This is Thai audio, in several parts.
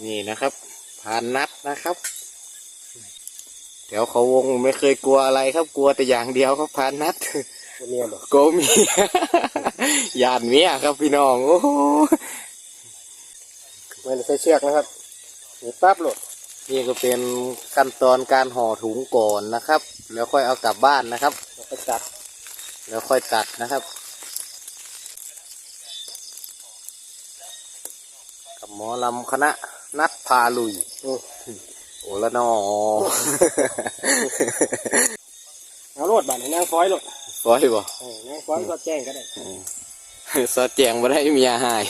นี่นะครับผ่านนัดนะครับแถวเขาวงไม่เคยกลัวอะไรครับกลัวแต่อย่างเดียวครับผ่านนัดตัวเมียบอกโกเมียยานเมียครับพี่น้องโอ้โหไม่ได้ใช้เชือกนะครับหนีปั๊บโหลดนี่ก็เป็นขั้นตอนการห่อถุงก่อนนะครับ แล้วค่อยเอากลับบ้านนะครับแล้วก็จับแล้วค่อยตัดนะครับกับหมอลำคณะ นัดพาลุยอืมโอ้ละนอเอาโหลดบัตรให้นางฟอยโหลดฟอยบ่เออนางฟอยก็แจ้งก็ได้สอดแจงมาได้เมียหาย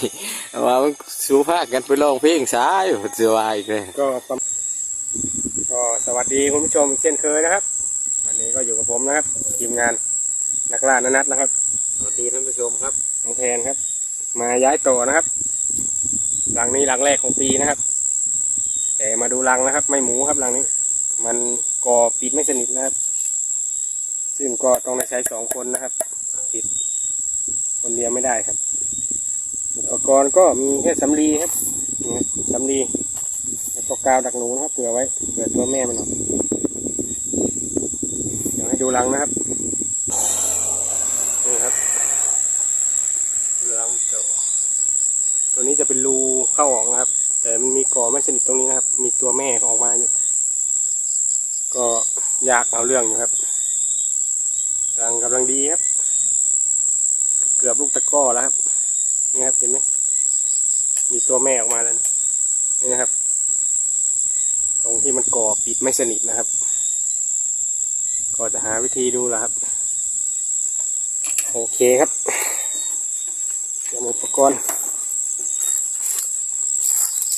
ว่ามันสู้ภาคกันไปร้องเพลงซ้ายเสือวายอีกเลยก็ประมาณก็สวัสดีคุณผู้ชมอีกเช่นเคยนะครับ วันนี้ก็อยู่กับผมนะครับ ทีมงานนักล่านันัดนะครับ สวัสดีท่านผู้ชมครับน้องแพนครับ มาย้ายต่อนะครับ หลังนี้หลังแรกของปีนะครับ แต่มาดูรังนะครับ ไม่หมูครับหลังนี้ มันก่อปิดไม่สนิทนะครับ ซึ่งก็ต้องใช้สองคนนะครับ ปิด คนเดียวไม่ได้ครับ อุปกรณ์ก็มีแค่สำลีครับสำลีแล้วก็กาวดักหนูนะครับเผื่อไว้เผื่อตัวแม่มันออกเดี๋ยวให้ดูรังนะครับนี่ครับรังโตตัวนี้จะเป็นรูเข้าออกนะครับ แต่มันมีก่อไม่สนิทตรงนี้นะครับ มีตัวแม่ออกมาอยู่ ก็ยากเอาเรื่องอยู่ครับรังกำลังดีครับ เกือบลูกตะก้อแล้วครับ นี่ครับเห็นไหมมีตัวแม่ออกมาแล้วนะนี่นะครับ ตรงที่มันก่อปิดไม่สนิทนะครับ ก็จะหาวิธีดูแหละครับ โอเคครับเตรียมอุปกรณ์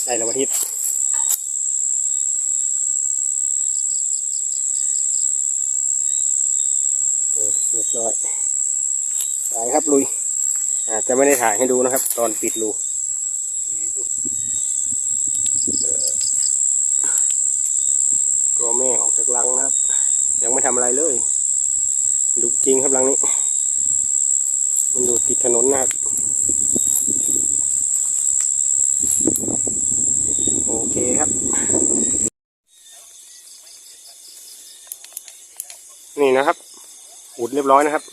ได้แล้ววันทิตย์เออเรียบร้อยไปครับลุย อาจจะไม่ได้ถ่ายให้ดูนะครับ ตอนปิดรูเอ่อตัวแม่ออกจากรังนะครับ ยังไม่ทำอะไรเลย ดุจริงครับรังนี้ มันอยู่ติดถนนนะครับ โอ เคครับ นี่นะครับ อุดเรียบร้อยนะครับ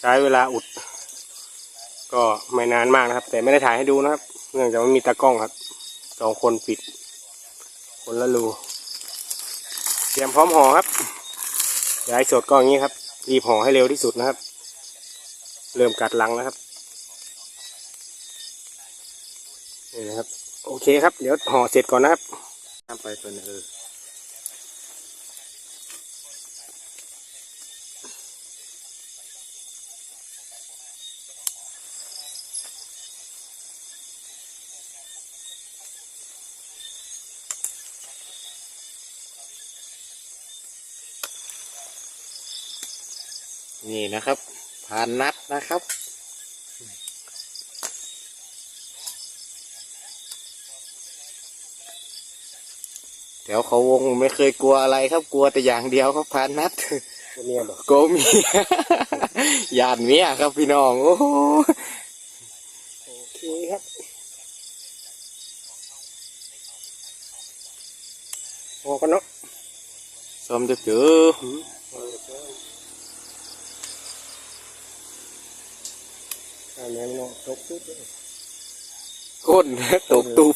ใช้เวลาอุด ก็ไม่นานมากนะครับ แต่ไม่ได้ถ่ายให้ดูนะครับ เนื่องจากมันมีตากล้องครับสองคนปิด คนละรูเตรียมพร้อมห่อครับย้ายสดก็อย่างนี้ครับ รีบห่อให้เร็วที่สุดนะครับ เริ่มกัดลังแล้วครับนี่นะครับ โอเคครับ เดี๋ยวห่อเสร็จก่อนนะครับน้ำไปตัวนึงเออนี่นะครับผ่านนัดนะครับ แถวเขาวงไม่เคยกลัวอะไรครับกลัวแต่อย่างเดียวครับผ่านนัดตัวเมียบอกโกเมียยานเมียครับพี่น้องโอ้โหโอเคครับห่อกันเนาะสมจะเจออันนี้มันตกปุ๊บเลยก้นตกตุบ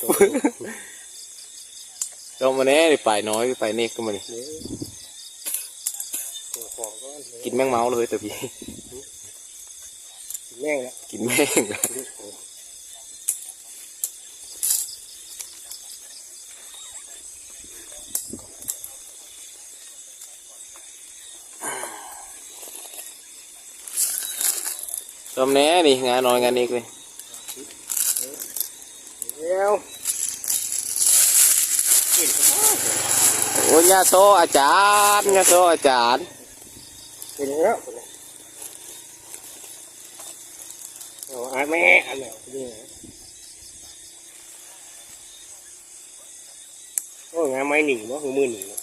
ลงมาแน่ดิไปน้อยไปเนกก็มาดิเดี๋ยวตัวของก็กินแมงเมาเลยแต่พี่แม่งละกินแม่งสมแน่นี่งานน้อยงานนี้เลยเดี๋ยว โอ้ยาโซอาจารย์ยาโซอาจารย์เป็นแล้วเอาอาแม่อันไหนนี่นะโอ้งานไม้หนีวะหัวมือหนีวะ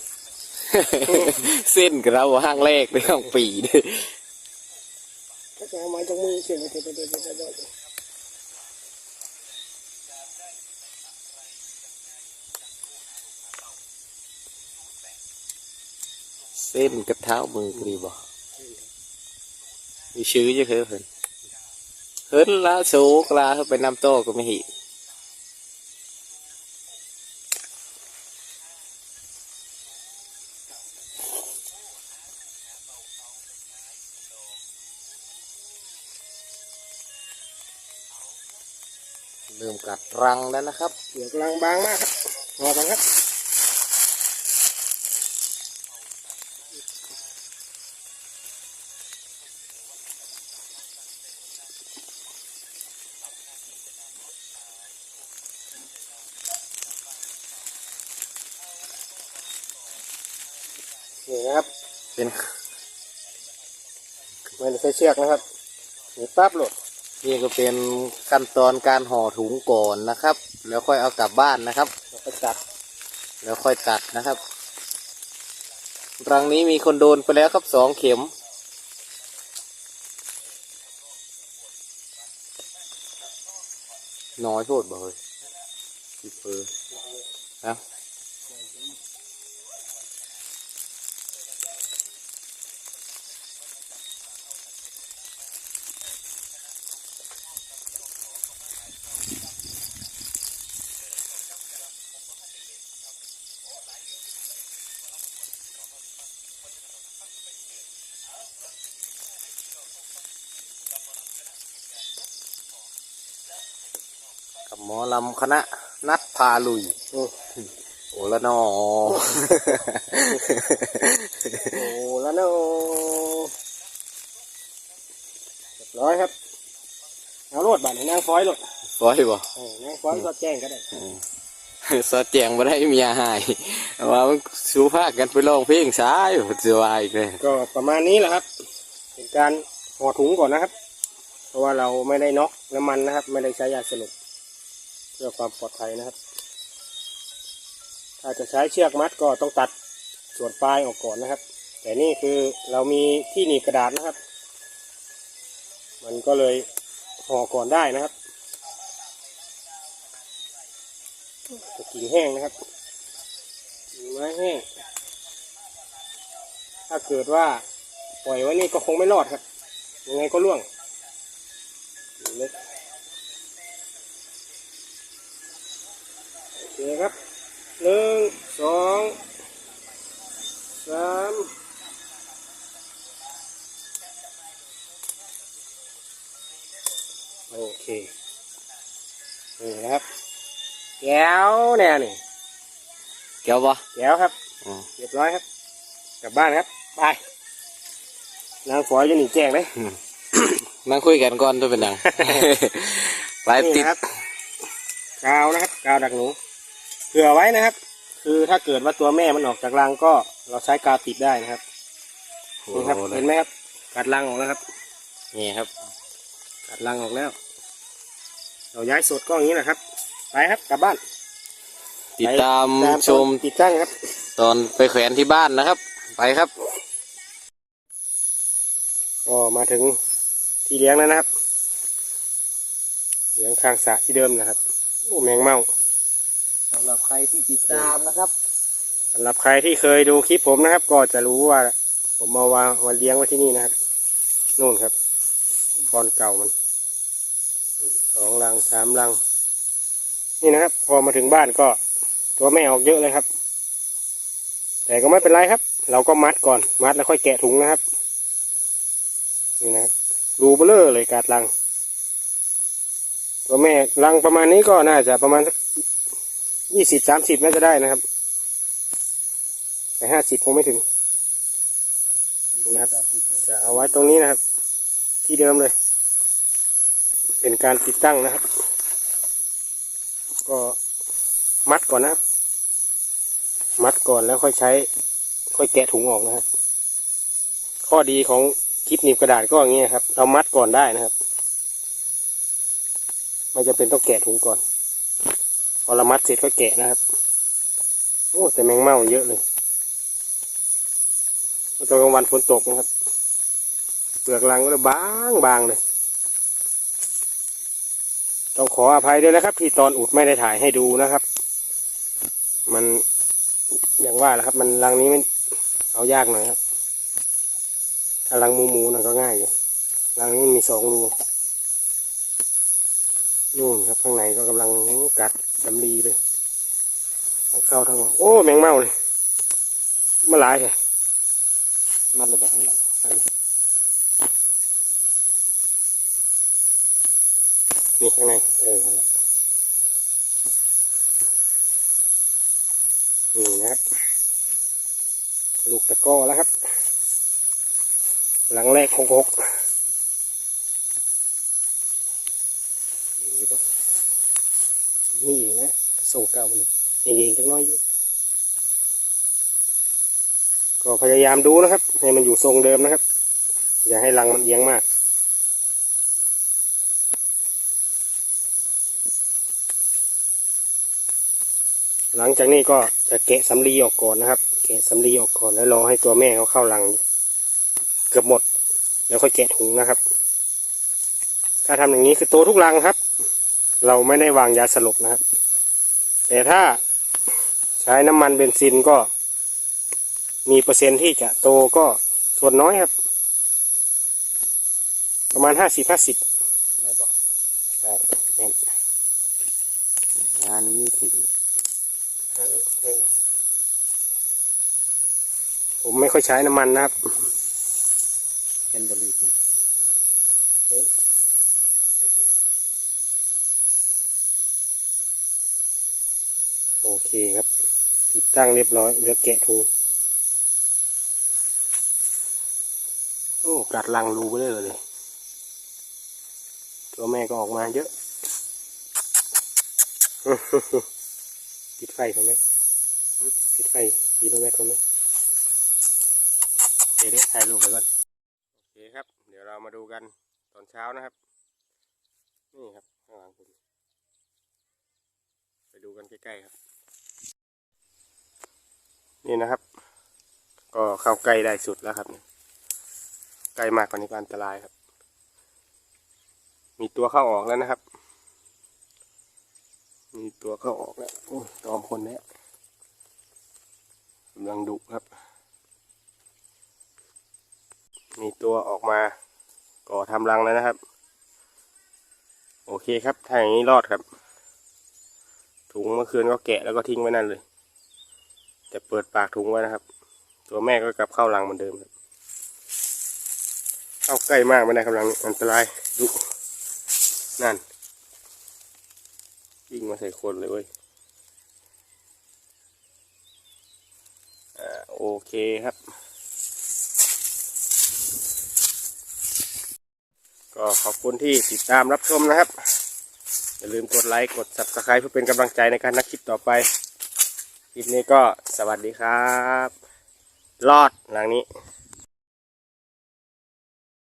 เส้นกับเราห้างแรกในห้องปีเด้อถ้าจะเอาไม้จากมือเสียบไปเดี๋ยวเดี๋ยวเดี๋ยวเดี๋ยว เส้นกับเท้ามือกรีบอมีชื่อเยอะเฮ้ยเพิ่นเฮินละโซกลาเข้าไปนำโต้ก็ไม่หิเริ่มกัดรังแล้วนะครับเปลือกกำลังบางมากครับรอกันครับ นี่นะครับ เป็นไม่ได้ใช้เชือกนะครับนี่ปั๊บโหลดนี่ก็เป็นขั้นตอนการห่อถุงก่อนนะครับ แล้วค่อยเอากลับบ้านนะครับเราไปจัด แล้วค่อยตัดนะครับรังนี้มีคนโดนไปแล้วครับสองเข็ม น้อยโทษบ่เฮ้ยสิเปอร์นะ กับหมอลำคณะนัดพาลุยอืมโอ้ละนอโอ้แล้วเนาะเรียบร้อยครับเอาโลดบัตรให้นางฟอยโลดฟอยบ่เออนางฟอยก็แจ้งก็ได้สอดแจงมาได้เมียหายว่ามันสู้ภาคกันไปร้องเพลงซ้ายจะวายเลยก็ประมาณนี้แหละครับ เป็นการห่อถุงก่อนนะครับ เพราะว่าเราไม่ได้น็อกน้ำมันนะครับ ไม่ได้ใช้ยาสลบ เพื่อความปลอดภัยนะครับ ถ้าจะใช้เชือกมัดก็ต้องตัดส่วนปลายออกก่อนนะครับ แต่นี่คือเรามีที่หนีบกระดาษนะครับ มันก็เลยห่อก่อนได้นะครับจะกิ่งแห้งนะครับกิ่งไม้แห้ง ถ้าเกิดว่าปล่อยไว้นี่ก็คงไม่รอดครับ ยังไงก็ล่วงเล็ก เคครับหนึ่งสองสามโอเคนี่นะครับแก้วแน่นี่เกี่ยวบ่แก้วครับอืมเรียบร้อยครับ กลับบ้านครับไปนางฝอยจะหนีแจ้งเลยนั่งคุยกันก่อนตัวเป็นหนังไปนี่ติดนะครับกาวนะครับกาวดักหนูเผื่อไว้นะครับ คือถ้าเกิดว่าตัวแม่มันออกจากรังก็เราใช้กาวติดได้นะครับโอ้นี่โหครับเลเห็ยนไหมครับกัดรังออกแล้วครับนี่ครับ กัดรังออกแล้ว เราย้ายสดก็อย่างนี้นะครับ ไปครับกลับบ้าน ติดตามไปชมติดตั้งครับ ตอนไปแขวนที่บ้านนะครับ ไปครับก็มาถึงที่เลี้ยงแล้วนะครับ เลี้ยงข้างสระที่เดิมนะครับโอ้แมงเม่า สำหรับใครที่ติดตามนะครับสำหรับใครที่เคยดูคลิปผมนะครับ ก็จะรู้ว่า ผมมาวางวันเลี้ยงไว้ที่นี่นะครับนู่นครับบอนเก่ามันสองรังสามรัง นี่นะครับ พอมาถึงบ้านก็ตัวแม่ออกเยอะเลยครับ แต่ก็ไม่เป็นไรครับ เราก็มัดก่อนมัดแล้วค่อยแกะถุงนะครับ นี่นะครับรูเบลอร์เลยกาดรัง ตัวแม่รังประมาณนี้ก็น่าจะประมาณสัก ยี่สิบสามสิบน่าจะได้นะครับ แต่ห้าสิบคงไม่ถึงนะครับ จะเอาไว้ตรงนี้นะครับ ที่เดิมเลย เป็นการติดตั้งนะครับ ก็มัดก่อนนะครับ มัดก่อนแล้วค่อยใช้ ค่อยแกะถุงออกนะครับ ข้อดีของคลิปหนีบกระดาษก็อย่างนี้ครับ เรามัดก่อนได้นะครับ ไม่จำเป็นต้องแกะถุงก่อน พอเรามัดเสร็จก็แกะนะครับ โอ้แต่แมงเม่าเยอะเลยตอนกลางวันฝนตกนะครับ เปลือกรังก็เลยบางบางเลย ต้องขออภัยด้วยนะครับ ที่ตอนอุดไม่ได้ถ่ายให้ดูนะครับ มันอย่างว่าแหละครับ มันรังนี้มันเอายากหน่อยครับ ถ้ารังหมูหมูน่ะก็ง่ายอยู่รังนี้มีสองรู นู่นครับข้างในก็กำลังกัดสำลีเลยทั้งเข้าทั้งออกโอ้แมงเม่าเลยมาหลายแค่มันเลยไปข้างหลังนี่ข้างในเออนั่นแหละนี่นะครับลูกตะกร้อแล้วครับ หลังแรกหกหกนี่บ่ นี่อีกนะส่งเก่ามันเองๆจังน้อยอยู่ก็พยายามดูนะครับ ให้มันอยู่ทรงเดิมนะครับ อย่าให้รังมันเอียงมาก หลังจากนี้ก็จะแกะสำลีออกก่อนนะครับแกะสำลีออกก่อนแล้วรอให้ตัวแม่เขาเข้ารัง เกือบหมด แล้วค่อยแกะถุงนะครับ ถ้าทำอย่างนี้คือโตทุกรังครับ เราไม่ได้วางยาสลบนะครับ แต่ถ้าใช้น้ำมันเบนซินก็ มีเปอร์เซ็นต์ที่จะโตก็ส่วนน้อยครับ ประมาณห้าสิบห้าสิบได้บอกใช่แน่นงานนี้มีถึงเลยผมไม่ค่อยใช้น้ำมันนะครับเป็นบริษมั โอเคครับ ติดตั้งเรียบร้อยเหลือแกะถุงโอ้กัดลังรูไปเลยเลย ตัวแม่ก็ออกมาเยอะปิดไฟเขาไหมปิดไฟปีโลแมทเขาไหมเดี๋ยวได้ถ่ายรูปไปก่อน โอเคครับ เดี๋ยวเรามาดูกันตอนเช้านะครับ นี่ครับข้างหลังผมไปดูกันใกล้ๆครับ นี่นะครับ ก็เข้าใกล้ได้สุดแล้วครับใกล้มากกว่านี้ก็อันตรายครับ มีตัวเข้าออกแล้วนะครับ มีตัวเข้าออกแล้วโอ้ยตอมคนนี้กำลังดุครับ มีตัวออกมาก่อทำรังแล้วนะครับ โอเคครับถ้าอย่างนี้รอดครับ ถุงเมื่อคืนก็แกะแล้วก็ทิ้งไว้นั่นเลย จะเปิดปากถุงไว้นะครับ ตัวแม่ก็กลับเข้ารังเหมือนเดิมครับเข้าใกล้มากไม่ได้กำลังอันตรายดุนั่นวิ่งมาใส่คนเลยเว้ยอ่าโอเคครับ ก็ขอบคุณที่ติดตามรับชมนะครับ อย่าลืมกดไลค์ กด subscribe เพื่อเป็นกำลังใจในการนักคลิปต่อไป คลิปนี้ก็สวัสดีครับ รอดหลังนี้